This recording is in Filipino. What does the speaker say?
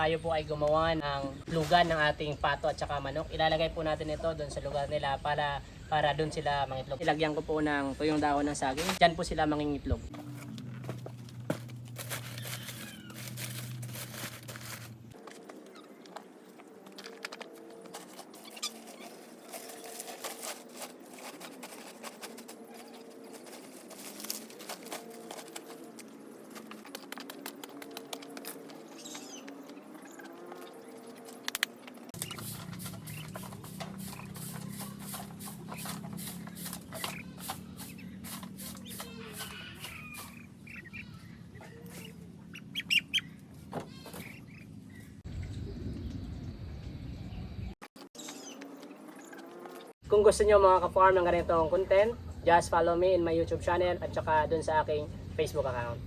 tayo po ay gumawa ng lugan ng ating pato at saka manok. Ilalagay po natin ito doon sa lugar nila para para doon sila mangitlog. Ilagyan ko po ng tuyong dahon ng saging. Diyan po sila mangingitlog. Kung gusto niyo mga ka-farm ng ganitong content, just follow me in my YouTube channel at saka doon sa aking Facebook account.